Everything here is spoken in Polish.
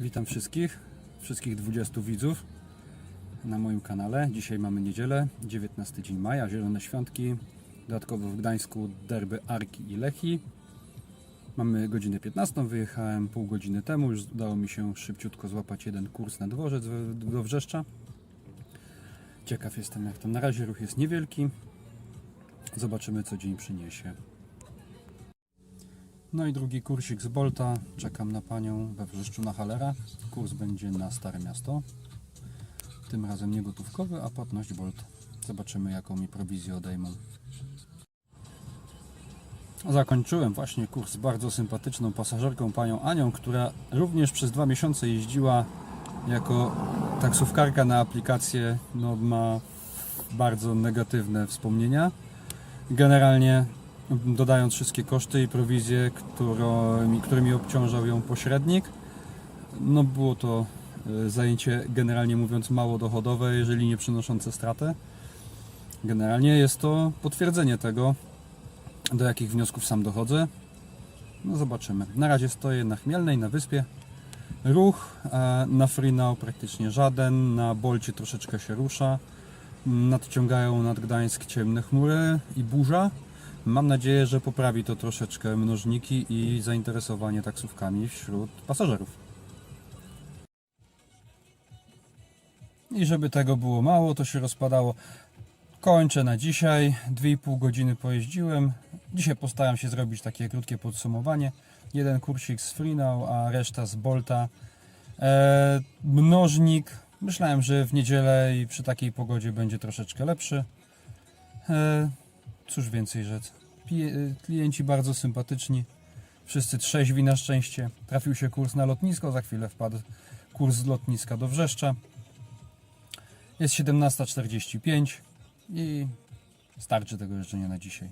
Witam wszystkich, wszystkich 20 widzów na moim kanale. Dzisiaj mamy niedzielę, 19 dzień maja, Zielone Świątki. Dodatkowo w Gdańsku derby Arki i Lechi. Mamy godzinę 15, wyjechałem pół godziny temu. Już udało mi się szybciutko złapać jeden kurs na dworzec do Wrzeszcza. Ciekaw jestem jak to. Na razie ruch jest niewielki. Zobaczymy co dzień przyniesie. No i drugi kursik z Bolta. Czekam na panią we Wrzeszczu na Halera. Kurs będzie na Stare Miasto. Tym razem nie gotówkowy, a płatność Bolt. Zobaczymy jaką mi prowizję odejmą. Zakończyłem właśnie kurs z bardzo sympatyczną pasażerką, panią Anią, która również przez dwa miesiące jeździła jako taksówkarka na aplikację. No, ma bardzo negatywne wspomnienia. Generalnie dodając wszystkie koszty i prowizje, którymi, którymi obciążał ją pośrednik, no było to e, zajęcie generalnie mówiąc mało dochodowe, jeżeli nie przynoszące stratę. Generalnie jest to potwierdzenie tego, do jakich wniosków sam dochodzę. No zobaczymy. Na razie stoję na Chmielnej, na wyspie. Ruch e, na Freenow praktycznie żaden, na Bolcie troszeczkę się rusza. Nadciągają nad Gdańsk ciemne chmury i burza. Mam nadzieję, że poprawi to troszeczkę mnożniki i zainteresowanie taksówkami wśród pasażerów. I żeby tego było mało, to się rozpadało. Kończę na dzisiaj. 2,5 godziny pojeździłem. Dzisiaj postaram się zrobić takie krótkie podsumowanie. Jeden kursik z Freenow, a reszta z Bolta. E, mnożnik. Myślałem, że w niedzielę i przy takiej pogodzie będzie troszeczkę lepszy. E, cóż więcej rzec. Pije- Klienci bardzo sympatyczni. Wszyscy trzeźwi na szczęście. Trafił się kurs na lotnisko, za chwilę wpadł kurs z lotniska do Wrzeszcza. Jest 17.45 i starczy tego życzenia na dzisiaj.